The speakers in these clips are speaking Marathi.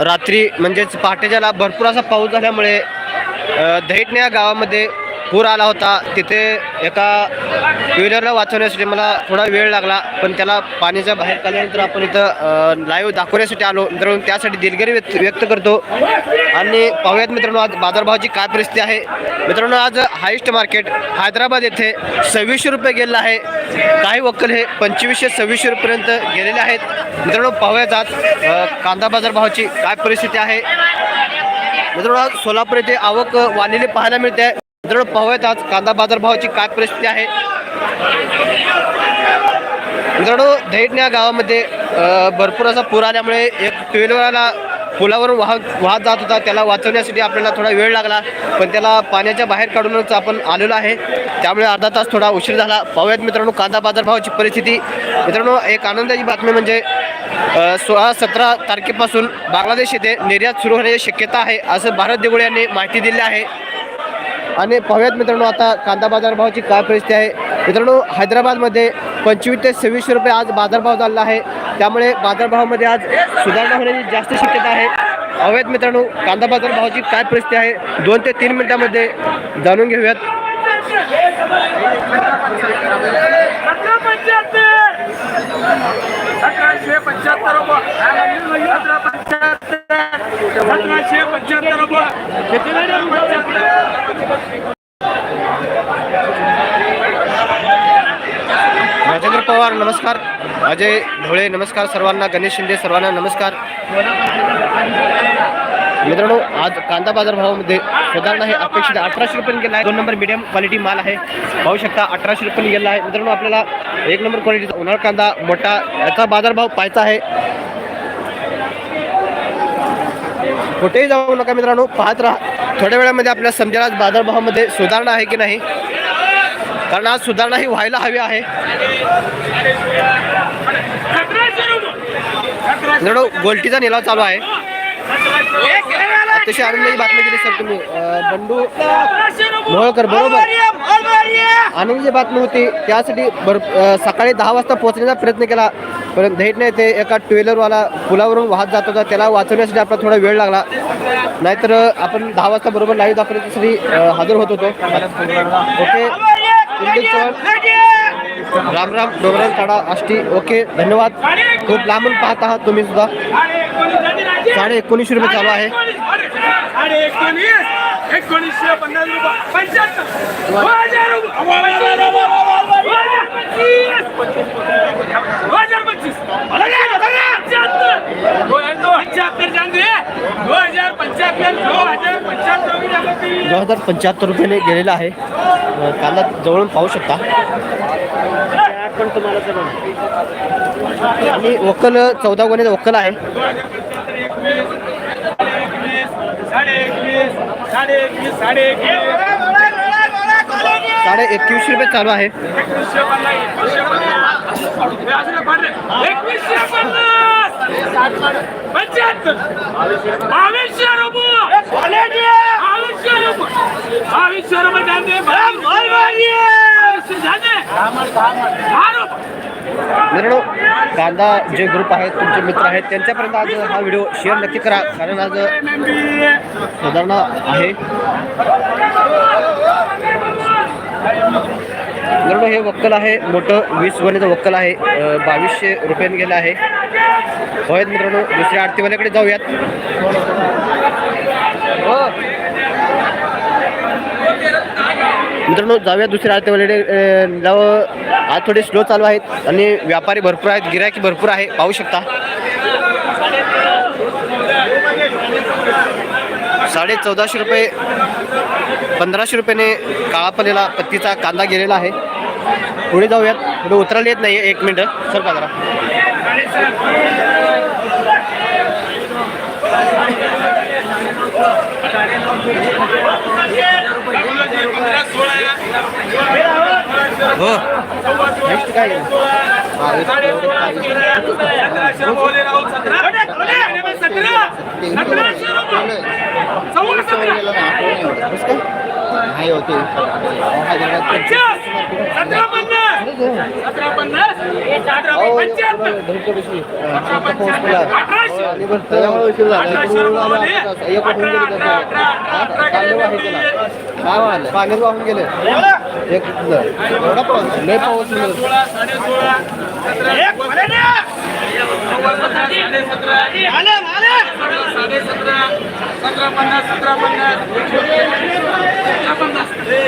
रात्री म्हणजेच पहाटेच्याला भरपूर असा पाऊस झाल्यामुळे धैटने या गावामध्ये पूर आला होता. तिथे एका टू व्हीलरला वाचवण्यासाठी मला थोडा वेळ लागला पण त्याला पाण्याच्या बाहेर काढल्यानंतर आपण इथं लाईव्ह दाखवण्यासाठी आलो. मित्रांनो त्यासाठी दिलगिरी व्यक्त व्यक्त करतो. आणि पाहूयात मित्रांनो आज बाजारभावाची काय परिस्थिती आहे. मित्रांनो आज हायस्ट मार्केट हैदराबाद येथे सव्वीसशे रुपये गेलेलं आहे. काही वक्कल हे पंचवीसशे सव्वीसशे रुपयेपर्यंत गेलेले आहेत. मित्रांनो पाहूयात आज कांदा बाजारभावाची काय परिस्थिती आहे. मित्रांनो आज सोलापूर येथे आवक वाढलेली पाहायला मिळते. मित्रांनो पाहूयात आज. कांदा बाजारभावाची काय परिस्थिती आहे? मित्रांनो दैठणे या गावामध्ये भरपूर असा पूर आल्यामुळे एक टू पुलावरून वाहत वाहत जात होता. त्याला वाचवण्यासाठी आपल्याला थोडा वेळ लागला पण त्याला पाण्याच्या बाहेर काढूनच आपण आलेलो आहे. त्यामुळे अर्धा तास थोडा उशीर झाला. पाहूयात मित्रांनो कांदा बाजारभावाची परिस्थिती. मित्रांनो एक आनंदाची बातमी म्हणजे सोळा सतरा तारखेपासून बांगलादेश येथे निर्यात सुरू होण्याची शक्यता आहे असं भारत देगुळे यांनी माहिती दिली आहे. आणि पाहूयात मित्रांनो आता कांदा बाजारभावाची काय परिस्थिती आहे? मित्रांनो हैदराबादमध्ये पंचवीस ते सव्वीसशे रुपये आज बाजारभाव चालला आहे. त्यामुळे बाजारभावामध्ये आज सुधारणा होण्याची जास्त शक्यता आहे. हवेत मित्रांनो कांदा बाजारभावाची काय परिस्थिती आहे? दोन ते तीन मिनिटांमध्ये जाणून घेऊयात. सतराशे पंच्याहत्तर रुपये. सतरा पंच्याहत्तर. सतराशे पंच्याहत्तर रुपये. किती पंच्याहत्तर राजेंद्र पवार नमस्कार. अजय ढोळे नमस्कार सर्वांना. गणेश शिंदे सर्वांना नमस्कार. मित्रांनो आज कांदा बाजार भावामध्ये सुधारणा हे अपेक्षित अठराशे रुपये गेला आहे. दोन नंबर मीडियम क्वालिटी माल आहे. पाहू शकता अठराशे रुपये गेला आहे. मित्रांनो आपल्याला एक नंबर क्वालिटीचा उन्हाळ कांदा मोठा याचा बाजारभाव पाहायचा आहे. कुठेही जाऊ नका मित्रांनो पाहत राहा. थोड्या वेळामध्ये आपल्या समजेल आज बाजारभावामध्ये सुधारणा आहे की नाही. कारण आज सुधारणा ही व्हायला हवी आहे. मित्रांनो गोलटीचा निलाव चालू आहे. अतिशय आनंदाची बातमी दिली सर तुम्ही. बंडू मोहोळकर, बरोबर. आनंदाची बातमी होती त्यासाठी भर सकाळी दहा वाजता पोहोचण्याचा प्रयत्न केला. पण दैठणे येथे एका टू व्हीलरवाला पुलावरून वाहत जात होता. त्याला वाचवण्यासाठी आपला थोडा वेळ लागला. नाहीतर आपण दहा वाजता बरोबर लाईव्ह दाखवण्यासाठी हजर होत होतो. ओके. राम राम डोंगराळ ताडा आष्टी. ओके धन्यवाद. खूप लांबून पाहत आहात तुम्ही सुद्धा. साडे एकोणीस रुपये चालू आहे. दोन हजार पंच्याहत्तर रुपयाने गेलेला आहे. कांदा जवळून पाहू शकता. पण तुम्हाला आणि वक्कल चौदा गुन्हे वक्कल आहे. साडे एकवीस साडे एकवीस साडे एकवीस साडे एकवीसशे रुपये चालू आहे. एकवीसशे बावीसशे रुपये मित्रांनो कांदा जे ग्रुप आहेत तुमचे मित्र आहेत त्यांच्यापर्यंत आज हा व्हिडिओ शेअर नक्की करा. कारण आज सुधारणा आहे. मित्रांनो हे वक्कल आहे. मोठं वीस गुन्ह्याचं वक्कल आहे. बावीसशे रुपयांनी गेलं आहे. होय मित्रांनो दुसऱ्या आरतीवाल्याकडे जाऊयात हो मित्रांनो जाऊया दुसऱ्या आरतीवाल्याकडे अं, जाव. आज थोडे स्लो चालू आहेत आणि व्यापारी भरपूर आहेत गिरायकी भरपूर आहे. पाहू शकता. साडे चौदाशे रुपये पंधराशे रुपयाने काळा पडलेला पत्तीचा कांदा गेलेला आहे. पुढे जाऊयात. पुढे उतरायला येत नाही एक मिनटं. सर का जरा. हो नेक्स्ट काय नाही होते वाहून गेले. पाण्यात वाहून गेले एक एवढा पाऊस लय पाऊस सतरा पन्नास सतरा पन्नास सतराशे पन्नास रुपये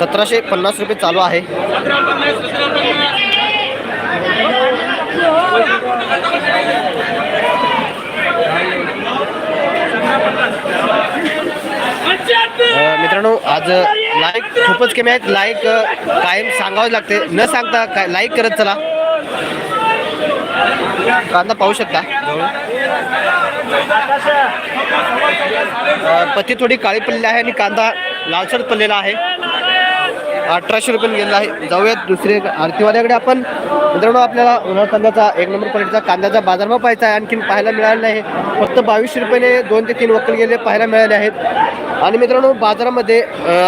सतराशे पन्नास रुपये चालू आहे सतरा पन्नास सतरा पन्नास पंच्याहत्तर अ, मित्रांनो आज लाईक खूपच कमी आहेत. लाईक कायम सांगावं लागते. न सांगता काय लाईक करत चला. कांदा पाहू शकता. पती थोडी काळी पडलेली आहे आणि कांदा लालसर पडलेला आहे. अठराशे रुपये गेलेला आहे. जाऊयात दुसरे आरतीवाल्याकडे आपण. मित्रांनो आपल्याला उन्हाळ कांद्याचा एक नंबर क्वालिटीचा कांद्याचा बाजारभाव पाहायचा आहे. आणखीन पाहायला मिळाला नाही. फक्त बावीसशे रुपयाने दोन ते तीन वक्कल गेले पाहायला मिळाले आहेत. आणि मित्रांनो बाजारामध्ये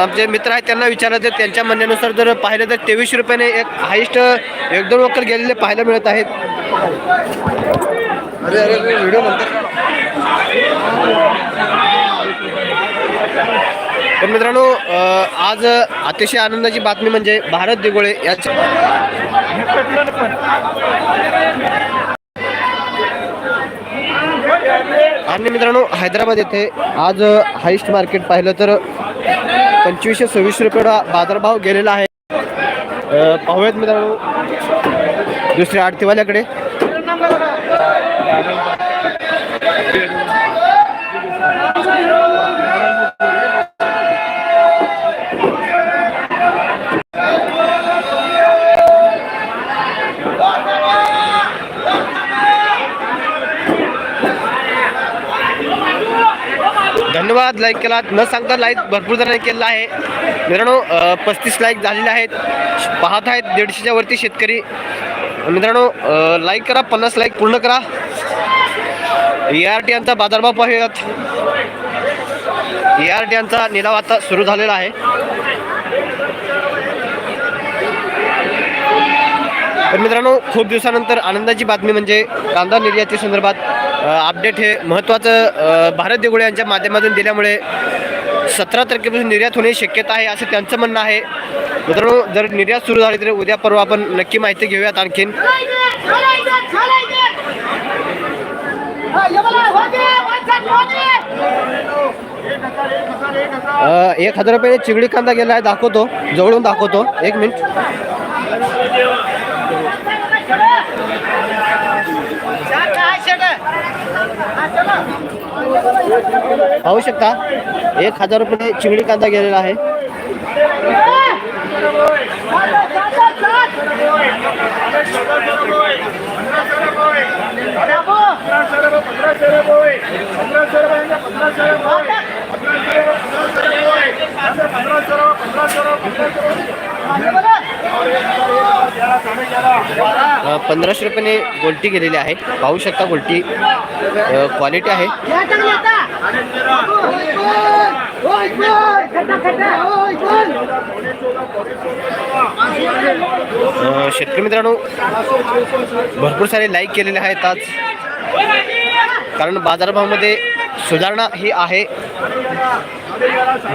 आमचे मित्र आहेत त्यांना विचारलं तर त्यांच्या म्हणण्यानुसार जर पाहिलं तर तेवीसशे रुपयाने एक हायस्ट एक दोन वक्कल गेलेले पाहायला मिळत आहेत. अरे अरे व्हिडिओ तर मित्रांनो आज अतिशय आनंदाची बातमी म्हणजे भारत दिगोळे याच्या आणि मित्रांनो हैदराबाद येथे आज हाईस्ट मार्केट पाहिलं तर पंचवीसशे सव्वीस रुपये बाजारभाव गेलेला आहे. पाहूयात मित्रांनो दुसऱ्या आरतीवाल्याकडे धन्यवाद. लाईक केला न सांगता लाईक भरपूर जणांनी केलेला आहे. मित्रांनो पस्तीस लाईक झालेले आहेत. पाहत आहेत दीडशेच्या वरती शेतकरी. मित्रांनो लाईक करा पन्नास लाईक पूर्ण करा. ए आर टी यांचा बाजारभाव पाहूयात. ए आर टी यांचा निलाव आता सुरू झालेला आहे. तर मित्रांनो खूप दिवसानंतर आनंदाची बातमी म्हणजे कांदा निर्याती संदर्भात अपडेट हे महत्त्वाचं भारत देगुळे यांच्या माध्यमातून दिल्यामुळे सतरा तारखेपासून निर्यात होण्याची शक्यता आहे असं त्यांचं म्हणणं आहे. मित्रांनो जर निर्यात सुरू झाली तर उद्या परवा आपण नक्की माहिती घेऊयात आणखीन. एक हजार रुपये चिगडी कांदा गेला आहे दाखवतो जवळून दाखवतो. एक मिनिट. पाहू शकता एक हजार रुपये चिंगडी कांदा गेलेला आहे अ, पंधराशे रुपयाने गोल्टी गेलेली आहे. पाहू शकता गोल्टी क्वालिटी आहे. शेतकरी मित्रांनो भरपूर सारे लाईक केलेले आहेत आज. कारण बाजारभावामध्ये सुधारणा ही आहे.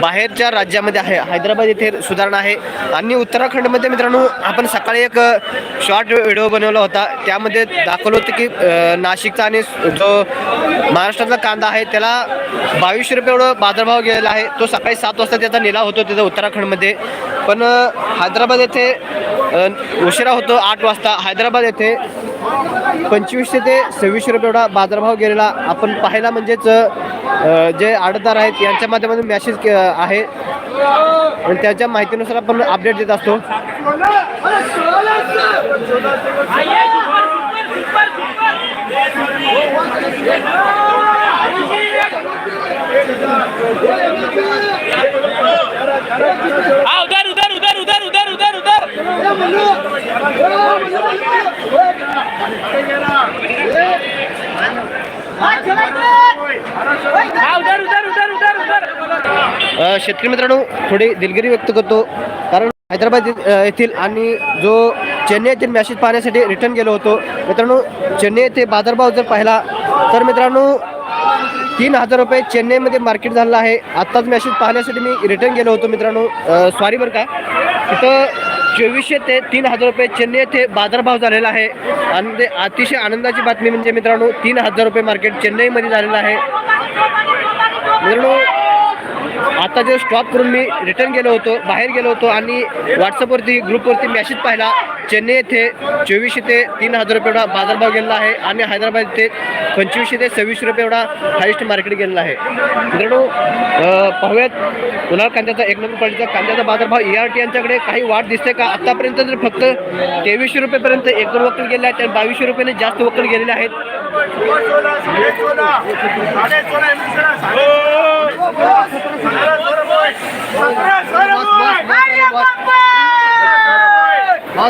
बाहेरच्या राज्यामध्ये आहे. हैदराबाद येथे सुधारणा आहे. आणि उत्तराखंडमध्ये मित्रांनो आपण सकाळी एक शॉर्ट व्हिडिओ बनवला होता. त्यामध्ये दाखवलं होतं की नाशिकचा आणि जो महाराष्ट्रातला कांदा आहे त्याला बावीसशे रुपये एवढं बाजारभाव गेलेला आहे. तो सकाळी सात वाजता त्याचा निलाव होतो तिथं उत्तराखंडमध्ये. पण हैदराबाद येथे उशिरा होतो आठ वाजता. हैदराबाद येथे पंचवीसशे ते सव्वीसशे रुपये एवढा बाजारभाव गेलेला. आपण पाहायला म्हणजेच जे आडतदार आहेत यांच्या माध्यमातून मॅसेज आहे. आणि त्याच्या माहितीनुसार आपण अपडेट देत असतो. शेतकरी मित्रांनो थोडी दिलगिरी व्यक्त करतो. कारण हैदराबाद येथील आणि जो चेन्नई येथील मॅसेज पाहण्यासाठी रिटर्न गेलो होतो. मित्रांनो चेन्नई येथे बाजारभाव जर पाहिला तर मित्रांनो तीन हजार रुपये चेन्नईमध्ये मार्केट झालेलं आहे. आत्ताच मॅसेज पाहण्यासाठी मी रिटर्न गेलो होतो मित्रांनो. सॉरी बरं का. तिथं चोवीसशे ते तीन हजार रुपये चेन्नई येथे बाजारभाव झालेला आहे. आणि ते अतिशय आनंदाची बातमी म्हणजे मित्रांनो तीन हजार रुपये मार्केट चेन्नईमध्ये झालेलं आहे. मित्रांनो आता जे स्टॉप करून मी रिटर्न गेलो होतो बाहेर गेलो होतो आणि व्हॉट्सअपवरती ग्रुपवरती मेसेज पाहिला. चेन्नई येथे चोवीसशे ते तीन हजार रुपये एवढा बाजारभाव गेलेला आहे आणि हैदराबाद येथे पंचवीसशे ते सव्वीसशे रुपये एवढा हायेस्ट मार्केट गेलेला आहे. मित्रांनो पाहूयात उन्हाळ कांद्याचा एक नंबर क्वालिटीचा कांद्याचा बाजारभाव ई आर टी यांच्याकडे काही वाढ दिसते का? आतापर्यंत जर फक्त तेवीसशे रुपयेपर्यंत एक दोन वक्कल गेले आहेत आणि बावीसशे रुपयाने जास्त वक्कल गेलेले आहेत. हाँ।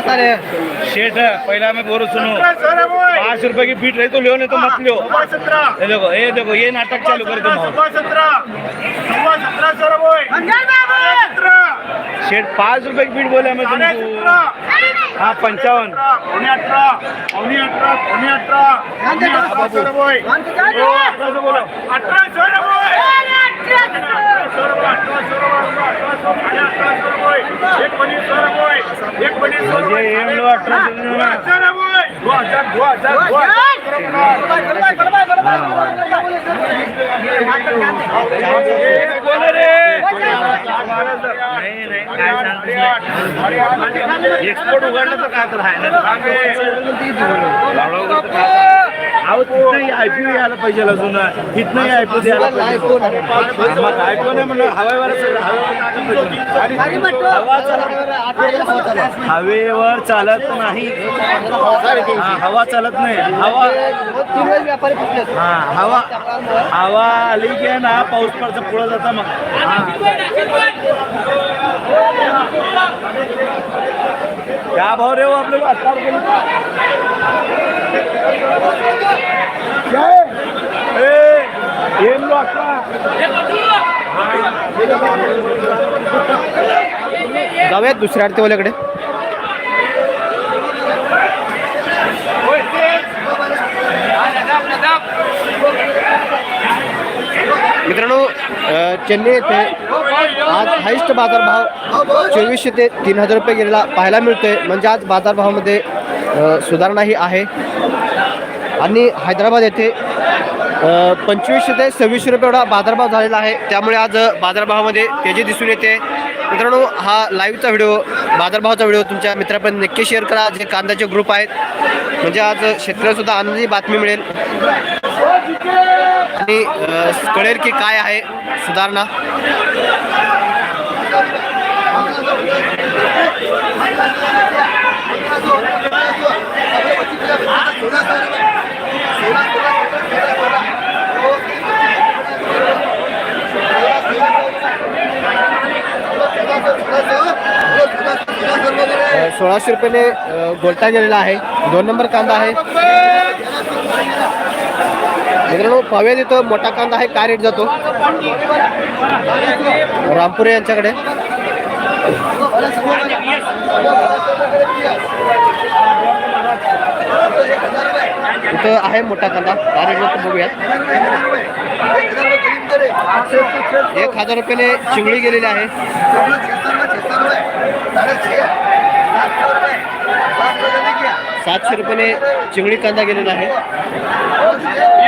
शेठ पहला मैं बोल सुनो. पाँच रुपए की बीट रही तो लियो नहीं तो मत लियो ये देखो ये देखो ये नाटक चालू कर दो शेठ पाँच रुपए की बीट बोला मैं तुमको हाँ पंचावन म्हणजे हे म्हणलं अठरा. देऊन ना. बोला. रे नाही काय सांगतो एक्सपोर्ट उघडलं तर काय तर आहे ना अहो तिथनंही आयपीओ यायला पाहिजे अजून. तिथनंही आयपीओ द्यायला पाहिजे. मग नाही म्हणलं हवेवर हवा चालत हवेवर चालत नाही. हवा चालत नाही. हवा. हा हवा हवा आली की ना पाऊस पडचा पुढं जाता मग. हा. क्या भाव रे हो आप लोग? अठारह रुपये क्या है? ए, ये लो जाऊयात दुसऱ्या मित्रांनो चेन्नई येथे आज हायस्ट बाजारभाव चोवीसशे ते तीन हजार रुपये गेलेला पाहायला मिळतोय. म्हणजे आज बाजारभावामध्ये सुधारणाही आहे. आणि हैदराबाद येथे पंचवीसशे ते सव्वीसशे रुपये एवढा बाजारभाव झालेला आहे. त्यामुळे आज बाजारभावामध्ये तेजी दिसून येते. मित्रांनो हा लाईव्हचा व्हिडिओ बाजारभावाचा व्हिडिओ तुमच्या मित्रापर्यंत नक्की शेअर करा. जे कांद्याचे ग्रुप आहेत म्हणजे आज शेतकऱ्यासुद्धा आनंदी बातमी मिळेल. आणि कळेल की काय आहे सुधारणा. सोळाशे रुपयाने गोलटा गेलेला आहे. दोन नंबर कांदा आहे. मित्रांनो पाव्यात इथं मोठा कांदा आहे काय रेट जातो? रामपुरे यांच्याकडे. इथं आहे मोठा कांदा काय रेट जातो बघूयात. एक हजार रुपयाने चिंगळी गेलेली आहे. सातशे रुपयाने चिंगळी कांदा गेलेला आहे.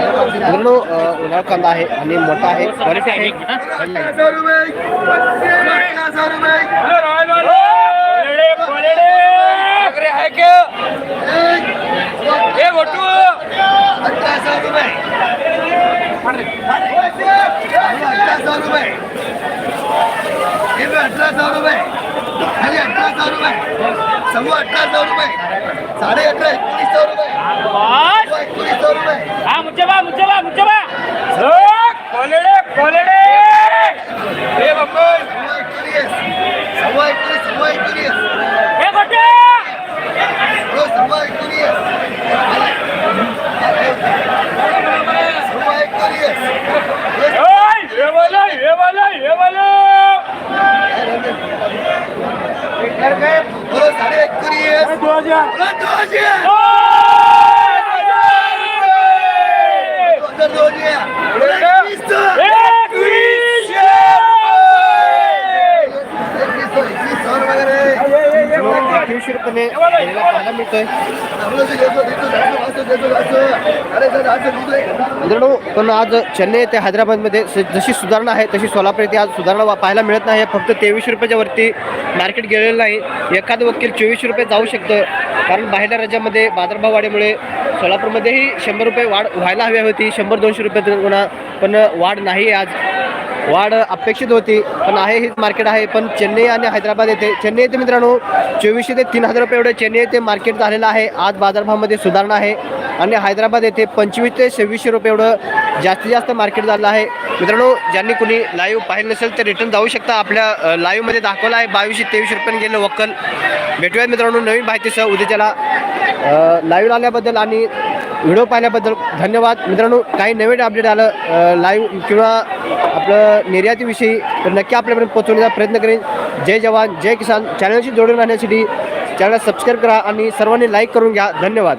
मित्रांनो अ, उन्हाळा कांदा आहे आणि मोठा आहे क्वालिटी आहे बोलो राय वाला एक ए गोटू अठराशे रुपये अठराशे रुपये हे बघ, अठराशे रुपये खाली अठराशे रुपये सव्वा अठराशे रुपये. साडे अठरा एकोणीसशे रुपये. सव्वा एकोणीसशे रुपये हा मुच्चबा मुच्चबा मुच्चबा कोलेडे कोलेडे ए बंबल सव्वा एकोणीस सव्वा एकोणीस सव्वा एकोणीस ए गोटे हो सव्वा एकोणीस सव्वा एकोणीस ओय हे वाला हे वाला हे वाला हो साडे एकोणीस दो हजार हो, दोन हजार. दोन हजार. हो, एकवीसशे. एकवीसशे एकवीसशे, एकवीसशे वगैरे. एकवीसशे रुपयाने पाहायला मिळतोय. मित्रांनो पण आज चेन्नई ते हैदराबादमध्ये जशी सुधारणा आहे तशी सोलापूर येथे आज सुधारणा वा- पाहायला मिळत नाही. फक्त तेवीस रुपयाच्या वरती मार्केट गेलेलं नाही. एखादं वकील चोवीसशे रुपये जाऊ शकतं. कारण बाहेरच्या राज्यामध्ये बाजारभाव वाढीमुळे सोलापूरमध्येही शंभर रुपये वाढ व्हायला हवी होती. शंभर दोनशे रुपये पण वाढ नाही आज. वाढ अपेक्षित होती पण आहे हेच मार्केट आहे. पण चेन्नई आणि हैदराबाद येथे चेन्नई येथे मित्रांनो चोवीसशे ते तीन हजार रुपये एवढे चेन्नई येथे मार्केट झालेलं आहे. आज बाजारभावामध्ये सुधारणा आहे. आणि हैदराबाद येथे पंचवीस ते सव्वीसशे रुपये एवढं जास्तीत जास्त मार्केट झालं आहे. मित्रांनो ज्यांनी कुणी लाईव्ह पाहिलं नसेल तर रिटर्न जाऊ शकता. आपल्या लाईव्हमध्ये दाखवलं आहे. बावीसशे तेवीसशे रुपयाने गेलं वक्कल. भेटूयात मित्रांनो नवीन माहितीसह. उद्याच्याला लाईव्ह आल्याबद्दल आणि व्हिडिओ पाहिल्याबद्दल धन्यवाद. मित्रांनो काही नवीन अपडेट आलं लाईव्ह किंवा आपलं निर्यातीविषयी तर नक्की आपल्यापर्यंत पोहोचवण्याचा प्रयत्न करेन. जय जवान जय किसान. चॅनलशी जोडून राहण्यासाठी चॅनल सबस्क्राईब करा आणि सर्वांनी लाईक करून घ्या. धन्यवाद.